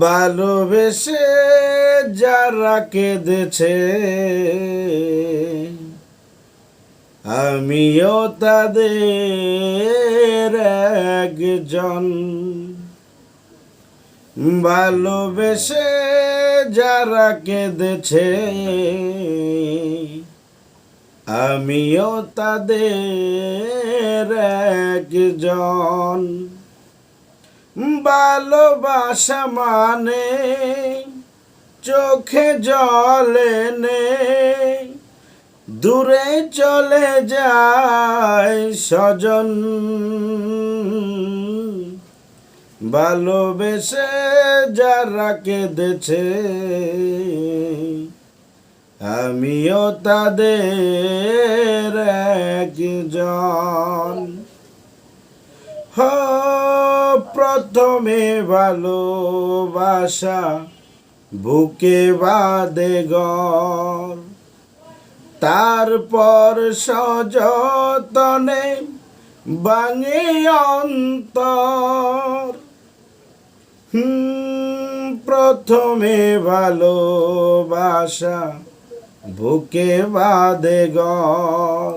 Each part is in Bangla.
ভালোবেসে যারা কেঁদেছে আমিও তাদের একজন। ভালোবেসে যারা কেঁদেছে আমিও তাদের একজন। ভালোবাসা মানে চোখে জলে নে দূরে চলে যায় স্বজন। ভালোবেসে যারা কেঁদেছে, আমিও তাদের একজন হ প্রথমে ভালোবাসা বুকে বাদে গর তারপর সযতনে বাঙে অন্তর। প্রথমে ভালোবাসা বুকে বাদে গর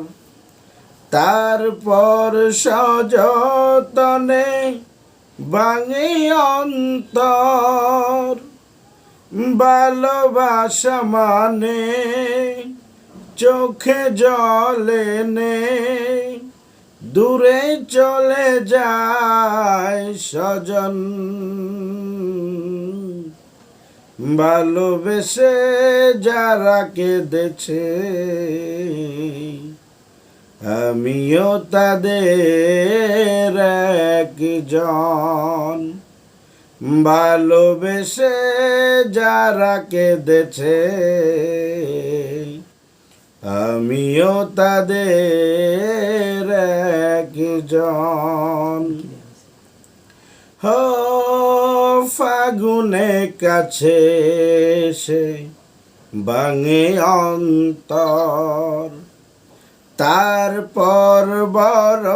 তারপর সযতনে বাঙে অন্তর ভালোবাসা মানে চোখে জলে নে দূরে চলে যায় স্বজন। ভালোবেসে যারা কেঁদেছে আমিও তাদের একজন। ভালোবেসে যারা কেঁদেছে, আমিও তাদের একজন। হো ফাগুনে কাছে সে বাঙে অন্তর। তারপর বড়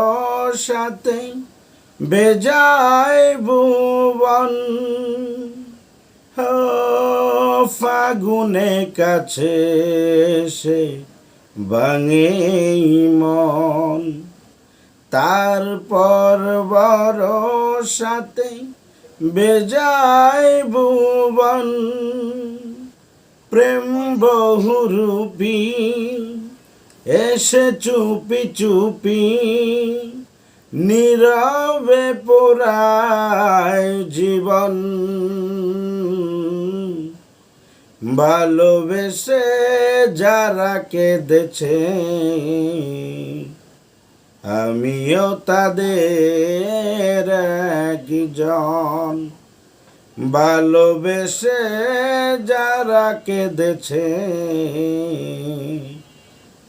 সাথে বেজায় ভুবন। ফাগুনে কাছে সে বাঙে মন। তারপর বড় বেজায় ভুবন। প্রেম বহুরূপী এসে চুপি চুপি নীরবে পোড়ায় জীবন। ভালোবেসে যারা কেঁদেছে, আমিও তাদের একজন। ভালোবেসে যারা কেঁদেছে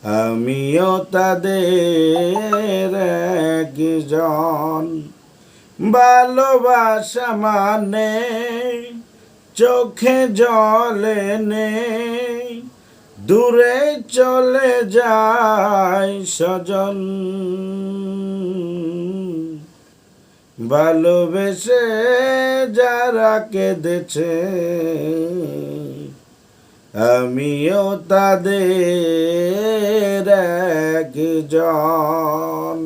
আমিও তাদের একজন। ভালোবাসা মানে চোখে জলে নে দূরে চলে যায় স্বজন। ভালোবেসে যারা কেঁদেছে আমিও তাদের একজন।